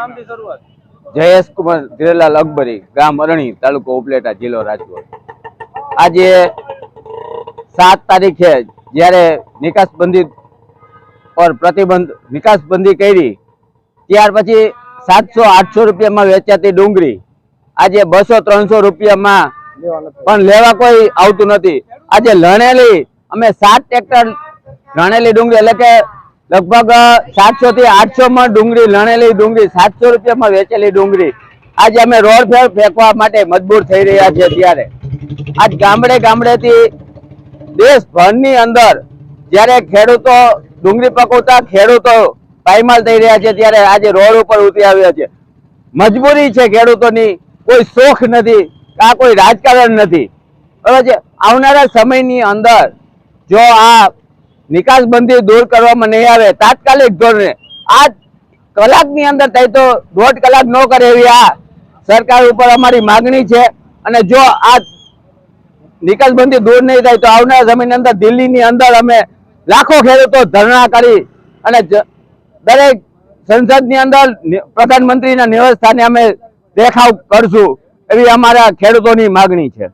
નામથી જયેશ કુમાર ધીરેલાલ અકબરી, ગામ અરણી, તાલુકો ઉપલેટા, જિલ્લો રાજકોટ. આજે સાત તારીખે જ્યારે નિકાસબંધી પર પ્રતિબંધ, નિકાસબંધી કરી, ત્યાર પછી સાતસો, આઠસો રૂપિયામાં વેચાતી ડુંગળી. આજે બસો, ત્રણસો રૂપિયામાં પણ લેવા કોઈ આવતું નથી. આજે લણેલી, અમે સાત ટ્રેક્ટર લણેલી ડુંગળી, એટલે કે લગભગ સાતસો થી આઠસો માં ડુંગળી, લણેલી ડુંગળી, સાતસો રૂપિયામાં વેચેલી ડુંગળી. આજે અમે રોડ ફેર ફેંકવા માટે મજબૂર થઈ રહ્યા છીએ ત્યારે. આજ ગામડે ગામડેથી દેશભરની અંદર જ્યારે ખેડૂતો ડુંગળી પકવતા, ખેડૂતો પાયમાલ થઈ રહ્યા છે ત્યારે આજે રોડ ઉપર ઉતરી આવ્યા છે. મજબૂરી છે ખેડૂતોની. કોઈ શોખ નથી, આ કોઈ રાજકારણ નથી. બરાબર છે? આવનારા સમયની અંદર જો આ નિકાસબંધી દૂર કરવામાં નહીં આવે. તાત્કાલિક ધોરણે. આ કલાકની અંદર થાય તો દોઢ કલાક ન કરે એવી આ સરકાર ઉપર અમારી માગણી છે. અને જો આ નિકાસબંધી દૂર નહીં થાય તો આવનારા જમીન અંદર દિલ્હીની અંદર અમે લાખો ખેડૂતો ધરણા કરી અને દરેક સંસદની અંદર પ્રધાનમંત્રીના નિવાસ સ્થાને અમે દેખાવ કરશું એવી અમારા ખેડૂતોની માગણી છે.